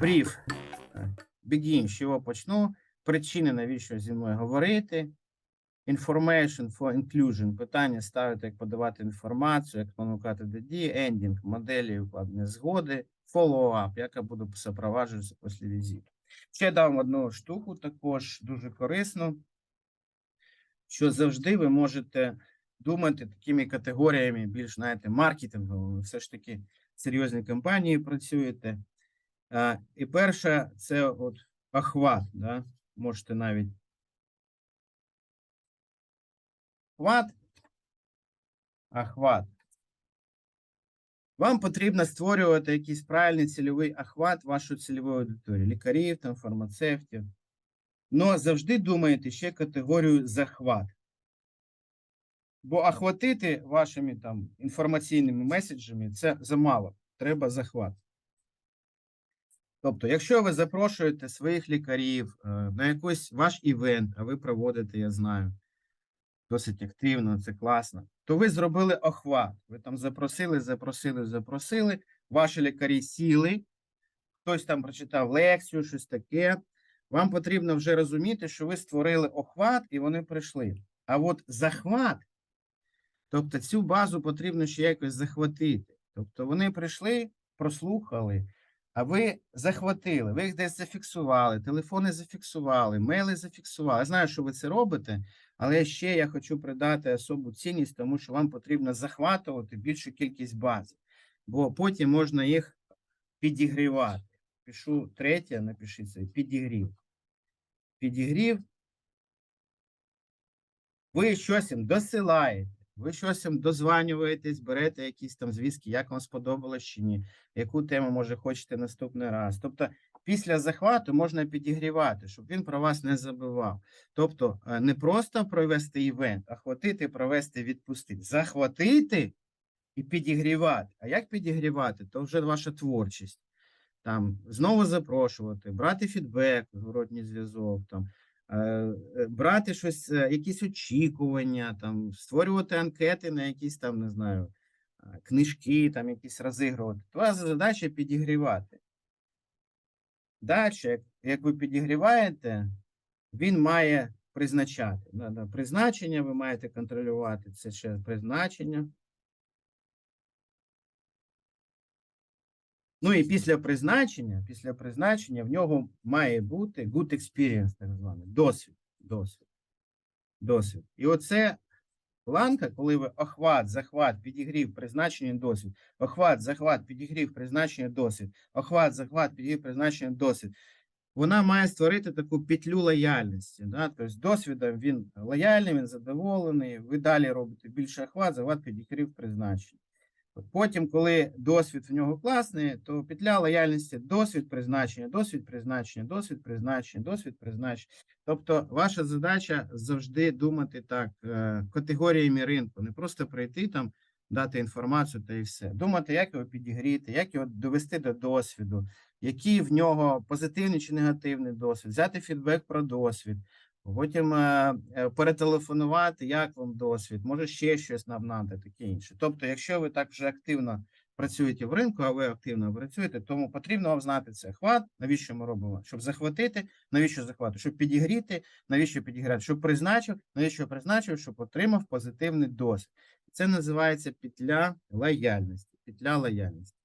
Бріф. Begin, з чого почну. Причини, навіщо зі мною говорити. Information for inclusion. Питання ставити, як подавати інформацію, як спонукати до. Ending, моделі укладення згоди. Follow-up, як я буду супроваджуватися після візиту. Ще дам одну штуку, також дуже корисну, що завжди ви можете думати такими категоріями, більш знаєте, маркетинговими. Все ж таки серйозні компанії працюєте. А, І перше, це от охват. Да? Можете навіть охват. Охват. Вам потрібно створювати якийсь правильний цільовий охват вашої цільової аудиторії, лікарів, там, фармацевтів. Но завжди думаєте ще категорію захват. Бо охватити вашими там інформаційними меседжами це замало. Треба захват. Тобто, якщо ви запрошуєте своїх лікарів е, на якийсь ваш івент, а ви проводите, я знаю, досить активно, це класно, то ви зробили охват. Ви там запросили, запросили, запросили, ваші лікарі сіли, хтось там прочитав лекцію, щось таке. Вам потрібно вже розуміти, що ви створили охват і вони прийшли. А от захват, тобто цю базу потрібно ще якось захватити. Тобто вони прийшли, прослухали, а ви захватили, ви їх десь зафіксували, телефони зафіксували, мейли зафіксували. Я знаю, що ви це робите, але ще я хочу придати особу цінність, тому що вам потрібно захватувати більшу кількість бази, бо потім можна їх підігрівати. Пишу третє, напишіть це підігрів. Підігрів. Ви щось їм досилаєте, ви щось їм дозванюєтесь, берете якісь там звістки, як вам сподобалось чи ні, яку тему, може, хочете наступний раз. Тобто, після захвату можна підігрівати, щоб він про вас не забував. Тобто, е, не просто провести івент, а хватити, провести, відпустити. Захватити і підігрівати. А як підігрівати? То вже ваша творчість. Там знову запрошувати, брати фідбек, зворотній зв'язок, там брати щось, е, якісь очікування, там створювати анкети на якісь там, не знаю, е, книжки, там якісь розігрувати. Твоя задача підігрівати. Далі, як, ви підігріваєте, він має призначати. Призначення ви маєте контролювати. Це ще призначення. Ну і після призначення, після призначення в нього має бути good experience, так званий, досвід. Досвід. Досвід. І оце планка, коли ви охват, захват, підігрів, призначення, досвід, охват, захват, підігрів, призначення, досвід, охват, захват, підігрів, призначення, досвід. Вона має створити таку петлю лояльності. Да? Тобто, досвідом він лояльний, він задоволений. Ви далі робите більше охват, захват, підігрів, призначення. От Потім, коли досвід в нього класний, то петля лояльності досвід призначення, досвід призначення, досвід призначення, досвід призначення. Тобто, ваша задача завжди думати так е, категоріями ринку, не просто прийти там, дати інформацію та і все. Думати, як його підігріти, як його довести до досвіду, який в нього позитивний чи негативний досвід, взяти фідбек про досвід. Потім е, е, перетелефонувати, як вам досвід, може ще щось нам надо, таке інше. Тобто, якщо ви так вже активно працюєте в ринку, а ви активно працюєте, тому потрібно вам знати це. Хват, навіщо ми робимо? Щоб захватити, навіщо захватити? Щоб підігріти, навіщо підіграти? Щоб призначив, навіщо призначив, щоб отримав позитивний досвід. Це називається петля лояльності. Петля лояльності.